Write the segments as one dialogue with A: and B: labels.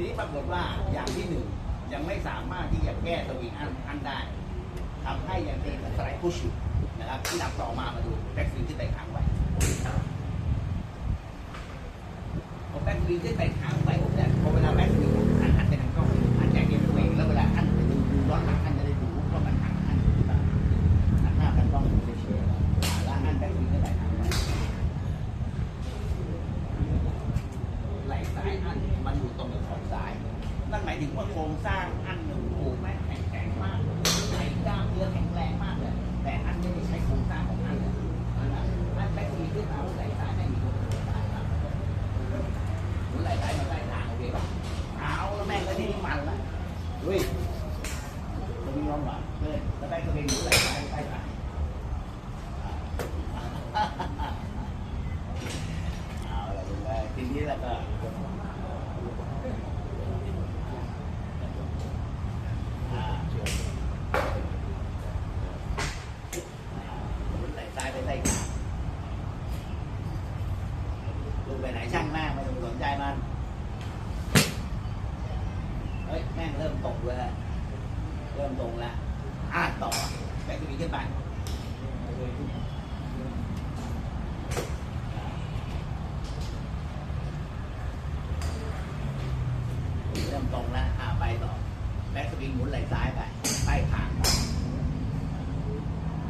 A: ทีนี้ปรากฏว่าอย่างที่หนึ่งยังไม่สามารถที่จะแก้สวิงอันอันได้ทำให้ยังเป็นสไลด์พุชอยู่นะครับที่นำต่อมามาดูแบ็กสวิงที่แตกค้างไว้พอแบ็กสวิงที่แตกค้าง อันมันอยู่ตรงกับขอบซ้าย นั่นหมายถึงว่าโครงสร้างอันหนึ่งโอ้แม่งแข็งแกร่งมากไหล่กล้ามเนื้อแข็งแรงมากเลย แต่อันไม่ได้ใช้โครงสร้างของอันเลยนะอันแบ็คมีขึ้นมาไหล่ซ้ายไม่มีโครงสร้างครับหมุนไหล่ซ้ายมาใต้ทางโอเคป่ะเอาแล้วแม่งก็ที่นี่มันละเฮ้ยตรงนี้ร้อนหวานเลยแล้วแม่งก็เป็นหมุนไหล่ซ้ายใต้ทางเอาละดูได้ทีนี้แล้วก็อ่าหมุนไหล่ซ้ายไปใต้ขาลูกไปไหนช่างแม่งไม่ต้องสนใจมันเฮ้ยแม่งเริ่มตกเลยเริ่มตรงแล้วอ่าต่อแบกตัวนี้ขึ้นไปเริ่มตรงแล้วอ่าไปต่อแบ็กสวิงหมุนไหลซ้ายไปใต้าง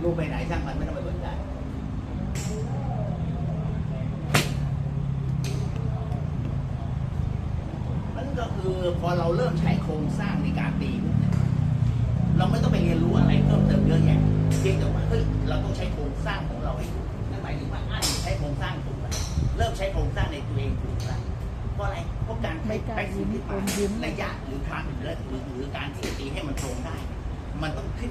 A: ลูกไปไหนช่างมันไม่ต้องไปสนใจ มันก็ คือพอเราเริ่มใช้โครงสร้างในการตี เราไม่ต้องไปเรียนรู้อะไรเพิ่มเติมเยอะแยะเพียงแต่ว่าเฮ้ยเราต้องใช้โครงสร้างของเราให้ถูกนั่นหมายถึงว่าอ่านใช้โครงสร้างถูกแล้วเริ่มใช้โครงสร้างในตัวเองถูกแล้วเพราะอะไรเพราะการใช้แบ็กสวิงที่มาระยะหรือทางหรือหรือหรือการที่จะตีให้มันตรงได้ มันต้องขึ้น